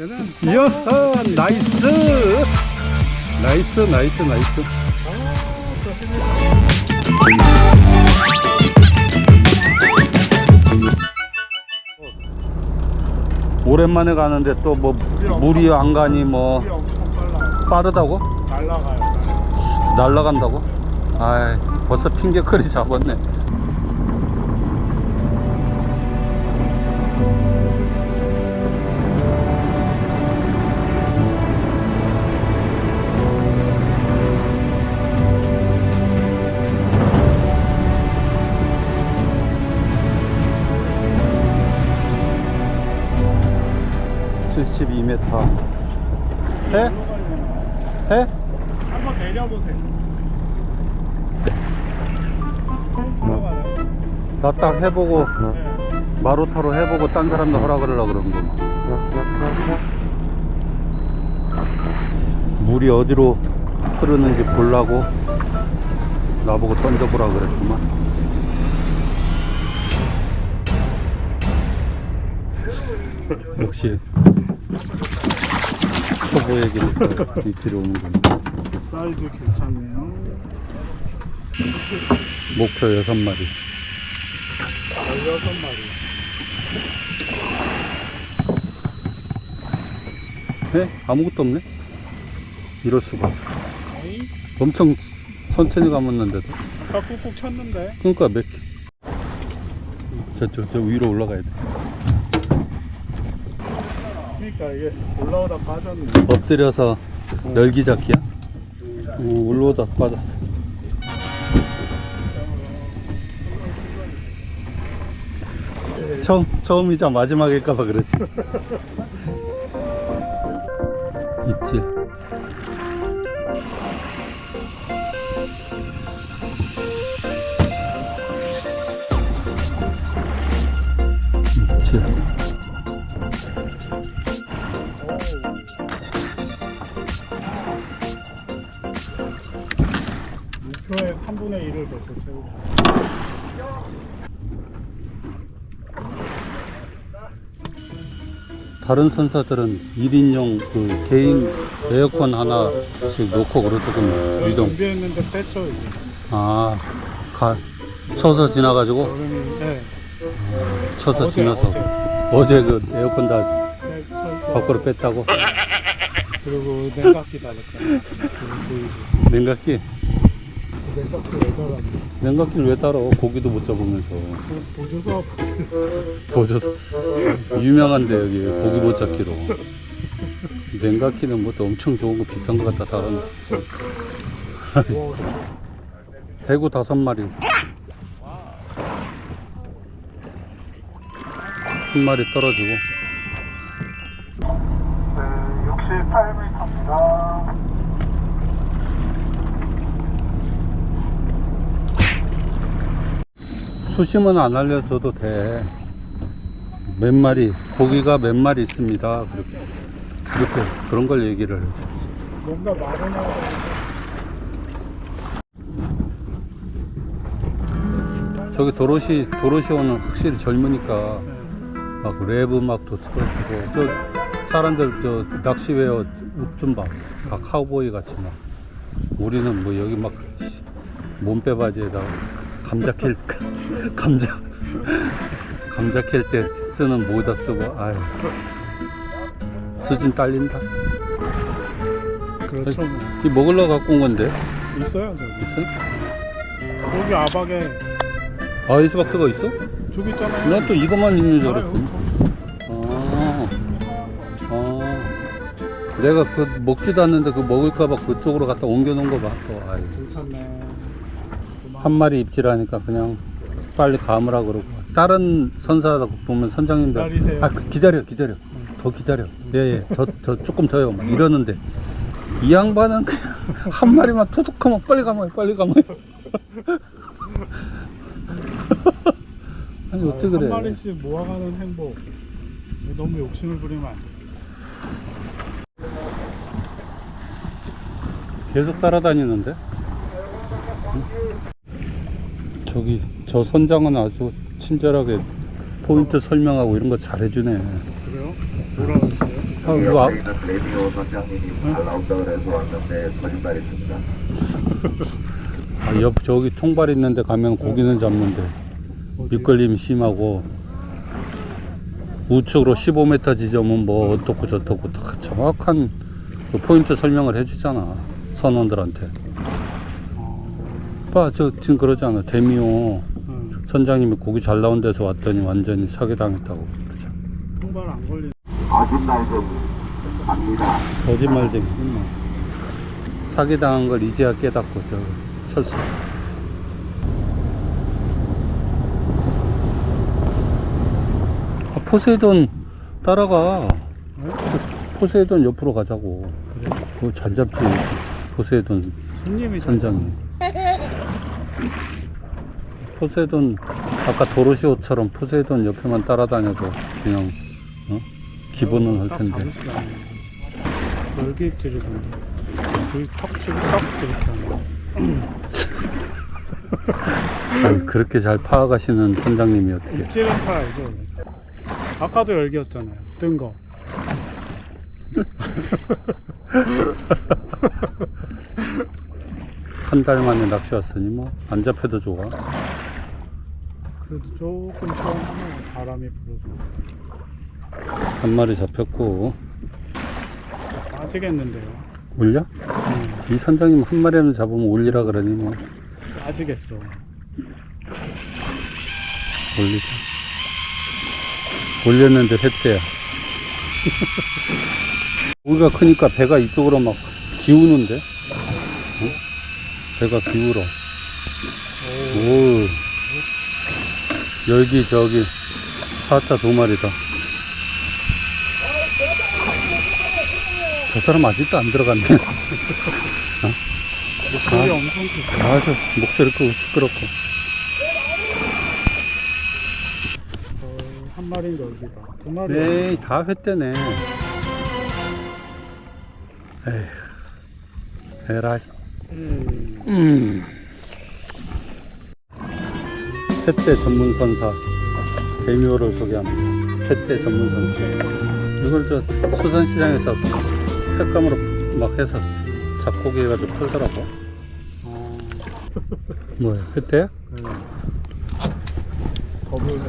여하 나이스 나이스 나이스 나이스 오랜만에 가는데 또 뭐 물이 안 가니 뭐 물이 엄청 빨라. 빠르다고? 날라가요. 날라간다고? 아이 벌써 핑계거리 잡았네 (72m) 해? 해? 한번 내려보세요. 들어가요. 나딱 해보고 네. 마루타로 해보고 딴 사람도 허락을 하려고 그러는 거만 물이 어디로 흐르는지 보려고 나보고 던져보라 그랬구만 역시 초보 얘기니까 이틀이 오는구나 사이즈 괜찮네요. 목표 여섯 마리 16마리. 네? 아무것도 없네 이럴 수가? 엄청 천천히 감았는데도 아까 꾹꾹 쳤는데. 그러니까 몇 개. 저 저 저 위로 올라가야 돼. 그러니까 이게 올라오다 빠졌네. 엎드려서 열기 잡기야? 오, 올라오다 빠졌어. 처음 처음이자 마지막일까봐 그러지. 입질. 목표의 3분의 1을 벌써 채우고. 다른 선사들은 1인용 그 개인 에어컨 하나씩 놓고 그러더군요. 저희 유동. 준비했는데 뺐죠 이제. 아, 가, 쳐서 지나가지고, 여름이 네. 쳐서 어제, 지나서. 어제. 어제 그 에어컨 다 네. 밖으로 뺐다고. 그리고 냉각기 달았잖아요. 그. 냉각기. 냉각기 왜 달았니? 냉각기를 왜 따라? 고기도 못 잡으면서. 그 보조사 보조서. 유명한데, 여기 고기 못 잡기로. 냉각기는 뭐또 엄청 좋은 거 비싼 거 갖다 달아놓고. 뭐 대구 다섯 마리. 한 마리 떨어지고. 네, 68m입니다. 수심은 안 알려줘도 돼. 몇 마리, 고기가 몇 마리 있습니다. 그렇게, 그렇게, 그런 걸 얘기를 해줘. 뭔가 말은 하고 저기 도로시, 도로시 오는 확실히 젊으니까 네. 막랩 음악도 틀어주고, 저 사람들 저 낚시웨어 옷 좀 봐. 다 카우보이 같이 막. 우리는 뭐 여기 막 씨, 몸빼 바지에다가 감자 캘, 감자, 감자 캘 때 쓰는 모자 쓰고, 아유. 수준 딸린다. 그렇죠. 뭐. 이 먹으러 갖고 온 건데. 있어요 저기. 있어? 여기 아박에 아이스박스가 있어? 저기 있잖아요. 난 또 이것만 있는 줄. 알았더니. 아, 아. 내가 그 먹지도 않는데 그 먹을까봐 그쪽으로 갖다 옮겨놓은 거 봐. 또, 아유. 괜찮네. 한 마리 입질하니까 그냥 빨리 감으라 그러고. 다른 선사 보면 선장님들. 아, 그 기다려, 기다려. 더 기다려. 예, 예. 더, 더 조금 더요. 막 이러는데. 이 양반은 그냥 한 마리만 투둑하면 빨리 감아요, 빨리 감아요. 아니, 어떻게 그래. 한 마리씩 모아가는 행복. 너무 욕심을 부리면 안 돼. 계속 따라다니는데? 응? 저기 저 선장은 아주 친절하게 포인트 설명하고 이런 거 잘해주네. 그래요? 뭐라고 했어요? 아, 이거 아, 저희는 레미오 선장님이 잘 나온다고 그래서 왔는데 거짓말입니다. 아, 옆 저기 통발 있는데 가면 고기는 잡는데 어디? 미끌림이 심하고 우측으로 15m 지점은 뭐 어떻고 저떻고 다 정확한 그 포인트 설명을 해주잖아 선원들한테 봐저 지금 그러잖아 대미호 응. 선장님이 고기 잘 나온 데서 왔더니 완전히 사기당했다고 그러잖아 통발 안 걸린. 거짓말 좀 합니다. 거짓말쟁이 사기당한 걸 이제야 깨닫고 저 철수 아, 포세이돈 따라가 네? 포세이돈 옆으로 가자고 그래? 그거 잘 잡지 포세이돈 손님이 선장이 포세이돈 아까 도로시오처럼 포세이돈 옆에만 따라다녀도 그냥 어? 기본은 할 텐데. 여기 턱 치고 턱. 아니, 그렇게 잘 파악하시는 선장님이 어떻게 입질은. 원래. 아까도 열기였잖아요. 뜬 거. 한 달 만에 낚시 왔으니 뭐 안 잡혀도 좋아 그래도 조금 시원하네요. 바람이 불어서. 한 마리 잡혔고 빠지겠는데요. 올려? 응. 이 선장님 한 마리는 잡으면 올리라 그러니 뭐 빠지겠어. 올리자 올렸는데 횟대야 고기가 크니까 배가 이쪽으로 막 기우는데 어? 배가 기울어 오 열기 저기 사자 두 마리다 저 사람 아직도 안 들어갔네 목소리 아. 엄청 크죠. 아저 목소리 끄고 시끄럽고 어, 한 마리는 열기다. 두 마리. 에이 다 횟대네 에휴 에라이 음. 음. 횟대 전문 선사 대묘를 소개합니다. 횟대 전문 선사. 이걸 저 수산시장에서 횟감으로 막 해서 잡고기 해가지고 팔더라고. 어, 뭐야, 횟대야? 네. 더블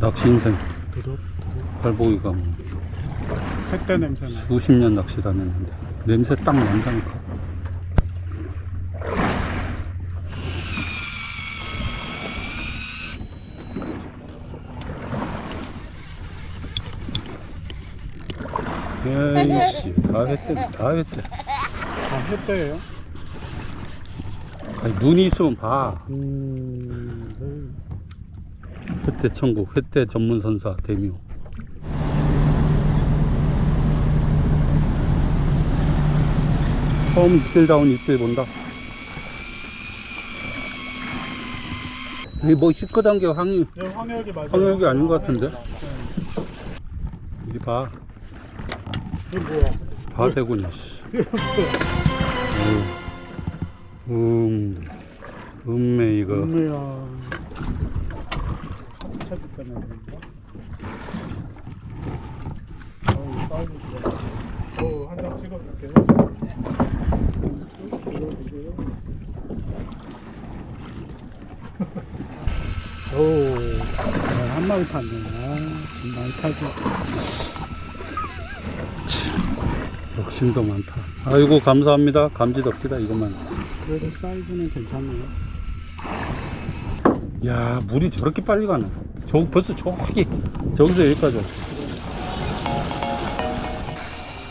낚시 인생 두둑 발보기가 뭐 햇대 냄새 나. 수십 년 낚시 다녔는데 냄새 딱 난다니까. 에이씨, 다 했대, 다 했대. 아 햇대예요? 아니, 눈이 있으면 봐. 음. 횟대 천국, 횟대 전문 선사 대묘. 처음 입질다운 입질 본다. 이게 뭐 시끄던 게 황이, 네, 황열기 맞아요. 황열기 아닌 것 같은데? 네. 이리 봐. 이게 뭐야? 씨. 음, 음매 이거. 어우, 한장 찍어줄게요. 오, 아, 한 마리 탔네. 아, 좀 많이 타지. 욕심도 많다. 아이고, 감사합니다. 감지 덕지다, 이것만. 그래도 사이즈는 괜찮네요. 야, 물이 저렇게 빨리 가네. 저, 벌써 저기, 저기서 여기까지.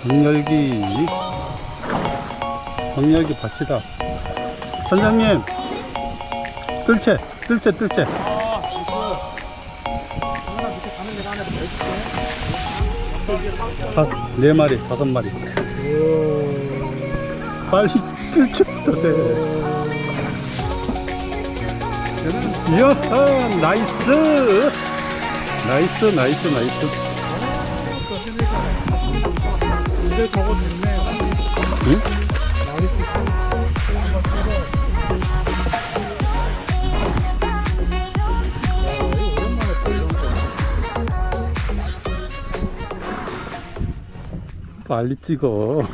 정열기. 정열기 밭이다. 선장님! 뜰채, 뜰채, 뜰채. 다, 네 마리, 다섯 마리. 빨리 뜰채부터 돼. 이야, 나이스! 나이스, 나이스, 나이스. 이제 저거 빨리 찍어.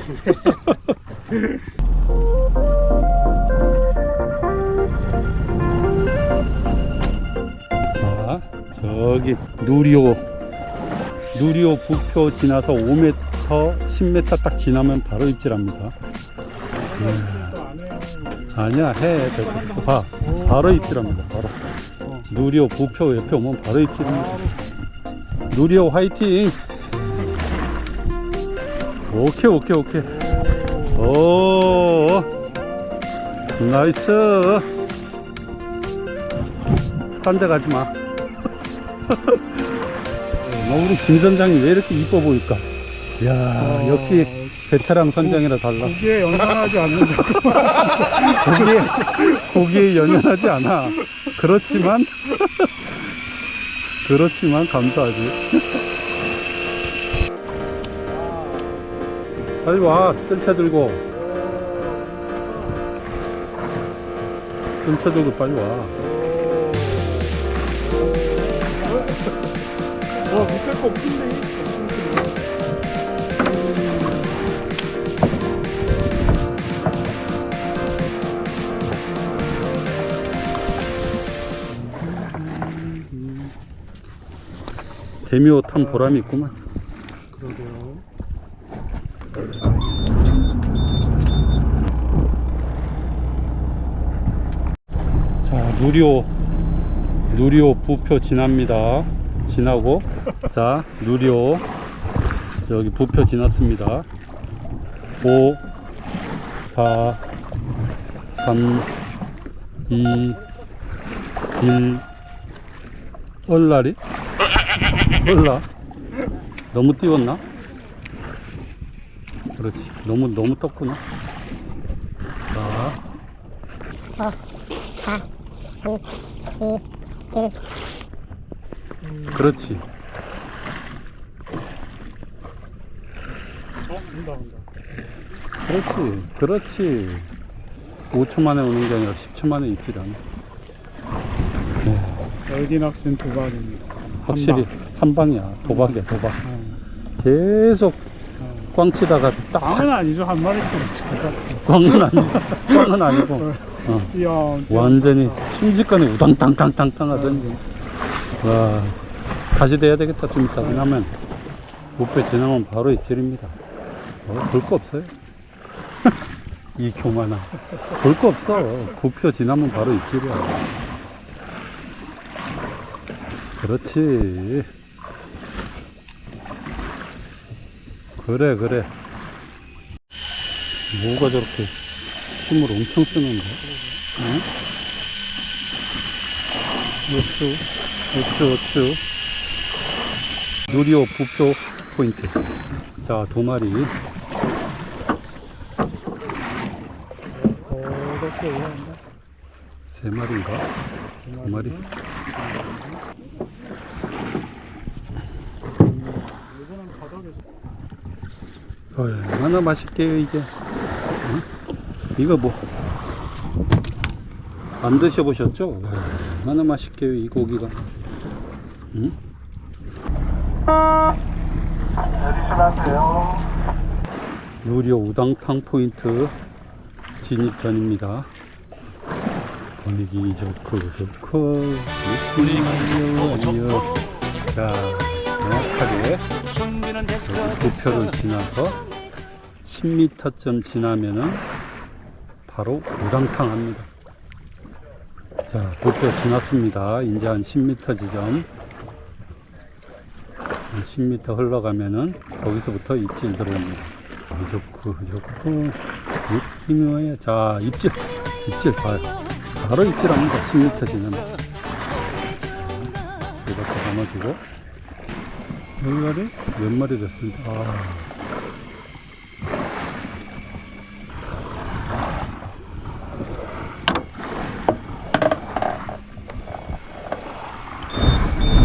자, 저기 누리호 누리호 부표 지나서 5m, 10m 딱 지나면 바로 입질합니다. 아니야, 해. 봐. 바로 입질합니다. 바로. 누리호 부표 옆에 오면 바로 입질입니다. 누리호 화이팅! 오케이, 오케이, 오케이. 오, 나이스. 딴 데 가지 마. 어, 우리 김 선장이 왜 이렇게 이뻐 보일까? 야 역시 베테랑 선장이라 달라. 고기에 연관하지 않는다. 고기에, 고기에 연연하지 않아. 그렇지만, 그렇지만 감사하지. 빨리 와, 뜰채 들고. 뜰채 들고 빨리 와. 와, 밑에 거 없는데? 대묘 탄 보람이 있구만. 그러게요. 자, 누리호, 누리호 부표 지납니다. 지나고, 자, 누리호, 저기 부표 지났습니다. 5, 4, 3, 2, 1, 얼라리? 얼라? 너무 띄웠나? 그렇지. 너무, 너무 떴구나. 자, 그렇지. 어, 온다, 온다. 그렇지. 그렇지. 5초 만에 오는 게 아니라 10초 만에 입질하네. 열기 낚시는 도박입니다. 확실히 한 방 이야. 도박이야, 도박. 어, 계속 어. 꽝 치다가 딱 꽝은 아니죠. 한 마리씩. 꽝은 아니고, 꽝은 아니고. 어. 이야, 완전히 순식간에 우당탕탕탕탕 하더니. 와, 다시 돼야 되겠다. 좀 이따 지나면. 목배 지나면 바로 입질입니다. 어, 볼거 없어요. 이 교만아. 볼 거 없어. 구표 지나면 바로 입질이야. 그렇지. 그래, 그래. 뭐가 저렇게 힘을 엄청 쓰는데? 응? 우쭈, 우쭈, 우쭈. 누리호 부표 포인트. 자, 두 마리. 세 마리인가? 두 마리. 바닥에서. 얼마나 맛있게요, 이게. 응? 이거 뭐, 안 드셔보셨죠? 얼마나 맛있게요, 이 고기가. 응? 누리호 우당탕 포인트 진입 전입니다. 분위기 좋고 좋고 느낌이 좋아요. 자 정확하게 부표를 지나서 10m쯤 지나면은 바로 우당탕 합니다. 자 부표 지났습니다. 이제 한 10m 지점 한 10m 흘러가면은 거기서부터 입질 들어옵니다. 좋고 좋고 느낌이 와요. 자 입질 입질 봐요. 바로 입질합니다. 10m 지나면 이렇게 몇 마리? 몇 마리 됐습니다. 아.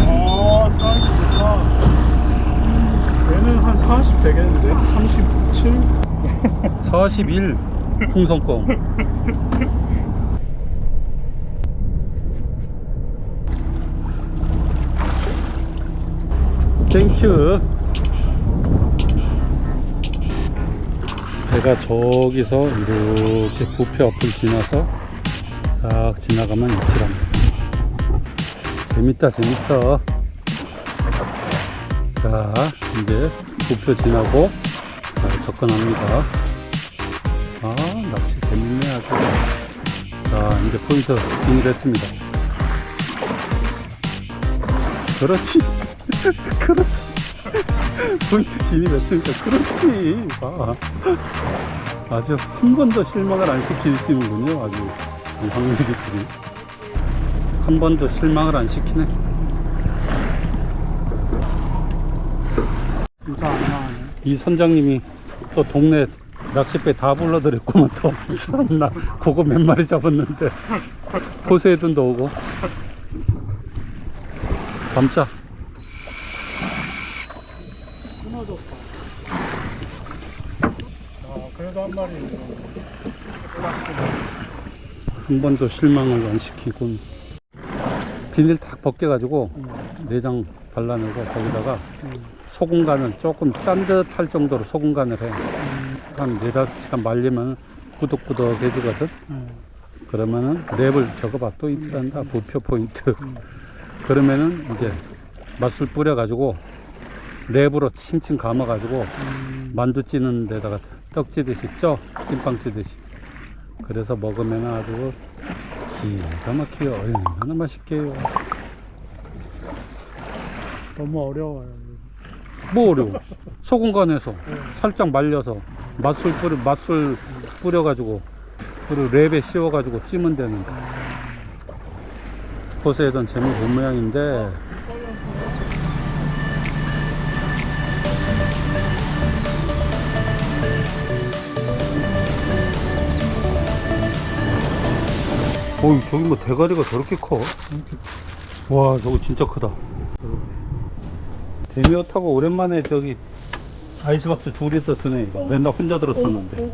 아, 사이즈 좋다. 얘는 한 40 되겠는데? 37? 41 풍선껌 땡큐 배가 저기서 이렇게 부표 앞을 지나서 싹 지나가면 입질합니다. 재밌다, 재밌어. 자, 이제 부표 지나고 자, 접근합니다. 아, 낚시 재밌네, 아주. 자, 이제 포인트 진입했습니다. 그렇지. 그렇지. 포인트 진입했으니까 그렇지. 봐. 아주 한 번도 실망을 안 시키시는군요. 아주 이 황리기들이. 한 번도 실망을 안 시키네. 진짜 안 나가네. 이 선장님이 또 동네 낚싯배 다 불러드렸구만 또 참나 그거 몇 마리 잡았는데 포세이돈도 오고 감자 그래도 한 마리. 한 번도 실망을 안 시키고 비닐 딱 벗겨가지고 내장 발라내고 거기다가 소금간을 조금 짠 듯할 정도로 소금간을 해. 한 네다섯 시간 말리면 꾸덕꾸덕해지거든. 응. 그러면은 랩을 적어봐 또 이틀한다 부표 포인트 그러면은 이제 맛술 뿌려가지고 랩으로 칭칭 감아가지고 만두 찌는 데다가 떡 찌듯이 쪄 찐빵 찌듯이 그래서 먹으면 아주 기가 막히게 얼마나 맛있게요 너무 어려워요. 뭐 어려워. 소금 간에서 살짝 말려서 맛술 뿌려 맛술 뿌려가지고 그리고 랩에 씌워가지고 찌면 되는데 포세이돈 재미 본 모양인데. 어이 저기 뭐 대가리가 저렇게 커? 와 저거 진짜 크다 대미어 타고 오랜만에 저기 아이스박스 둘이서 드네 이거. 맨날 혼자 들었었는데.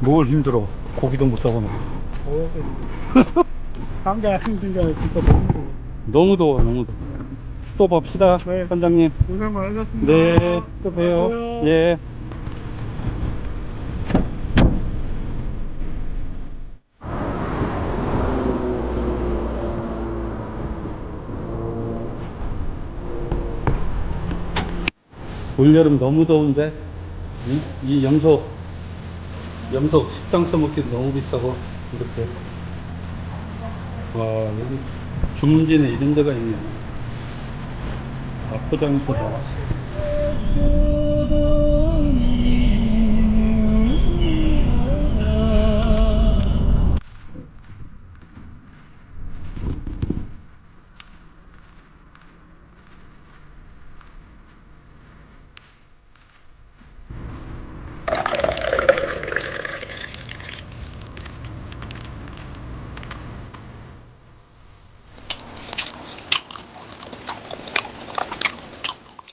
뭘 힘들어. 고기도 못 잡아놓고 한게 힘든 게 진짜 너무. 너무 더워 너무 더워. 또 봅시다 네. 선장님. 고생 많으셨습니다. 네 또 봬요. 봬요. 예 올여름 너무 더운데 이, 이 염소 염소 식당 써먹기도 너무 비싸고 이렇게. 와 여기 주문진에 이런 데가 있네. 아 포장이 또 나왔어